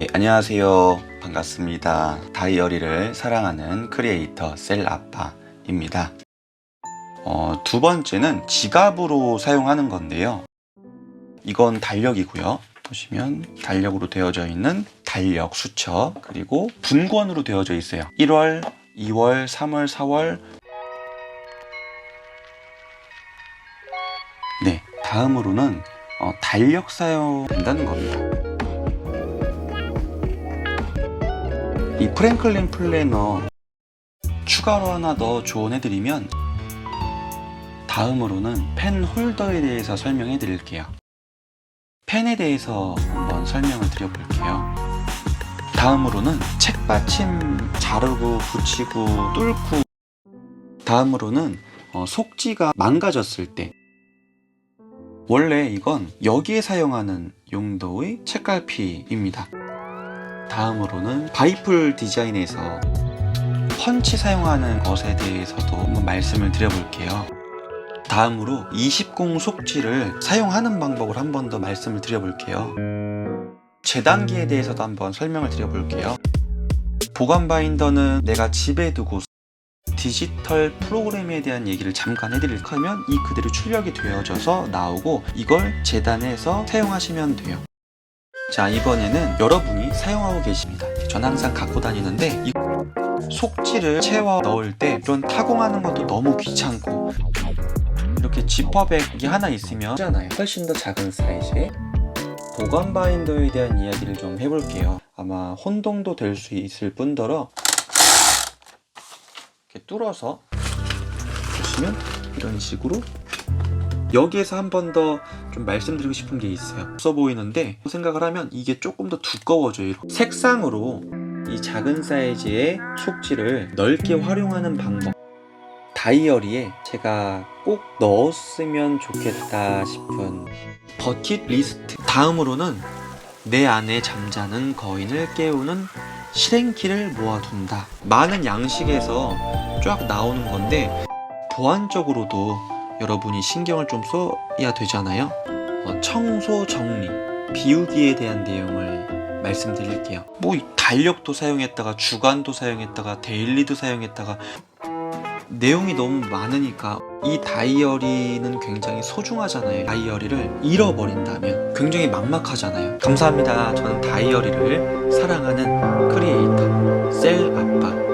네, 안녕하세요. 반갑습니다. 다이어리를 사랑하는 크리에이터 셀 아빠입니다. 어, 두 번째는 지갑으로 사용하는 건데요. 이건 달력이고요. 보시면 달력으로 되어져 있는 달력 수첩 그리고 분권으로 되어져 있어요. 1월, 2월, 3월, 4월. 네, 다음으로는 어, 달력 사용된다는 겁니다. 이 프랭클린 플래너 추가로 하나 더 조언해드리면 다음으로는 펜 홀더에 대해서 설명해 드릴게요. 펜에 대해서 한번 설명을 드려볼게요. 다음으로는 책 받침 자르고 붙이고 뚫고 다음으로는 어, 속지가 망가졌을 때 원래 이건 여기에 사용하는 용도의 책갈피입니다. 다음으로는 바이플 디자인에서 펀치 사용하는 것에 대해서도 한번 말씀을 드려볼게요. 다음으로 20공 속지를 사용하는 방법을 한 번 더 말씀을 드려볼게요. 재단기에 대해서도 한번 설명을 드려볼게요. 보관 바인더는 내가 집에 두고 디지털 프로그램에 대한 얘기를 잠깐 해드릴 거면 이 그대로 출력이 되어져서 나오고 이걸 재단해서 사용하시면 돼요. 자 이번에는 여러분이 사용하고 계십니다. 전 항상 갖고 다니는데 이 속지를 채워 넣을 때 이런 타공하는 것도 너무 귀찮고 이렇게 지퍼백이 하나 있으면 하잖아요. 훨씬 더 작은 사이즈의 보관 바인더에 대한 이야기를 좀 해볼게요. 아마 혼동도 될 수 있을 뿐더러 이렇게 뚫어서 보시면 이런 식으로 여기에서 한 번 더 좀 말씀드리고 싶은 게 있어요. 없어 보이는데 생각을 하면 이게 조금 더 두꺼워져요. 이렇게. 색상으로 이 작은 사이즈의 속지를 넓게 활용하는 방법. 다이어리에 제가 꼭 넣었으면 좋겠다 싶은 버킷 리스트. 다음으로는 내 안에 잠자는 거인을 깨우는 실행키를 모아둔다. 많은 양식에서 쫙 나오는 건데 보안적으로도 여러분이 신경을 좀 써야 되잖아요. 어, 청소 정리, 비우기에 대한 내용을 말씀드릴게요. 뭐이 달력도 사용했다가 주간도 사용했다가 데일리도 사용했다가 내용이 너무 많으니까 이 다이어리는 굉장히 소중하잖아요. 다이어리를 잃어버린다면 굉장히 막막하잖아요. 감사합니다. 저는 다이어리를 사랑하는 크리에이터 셀. 감사합니다.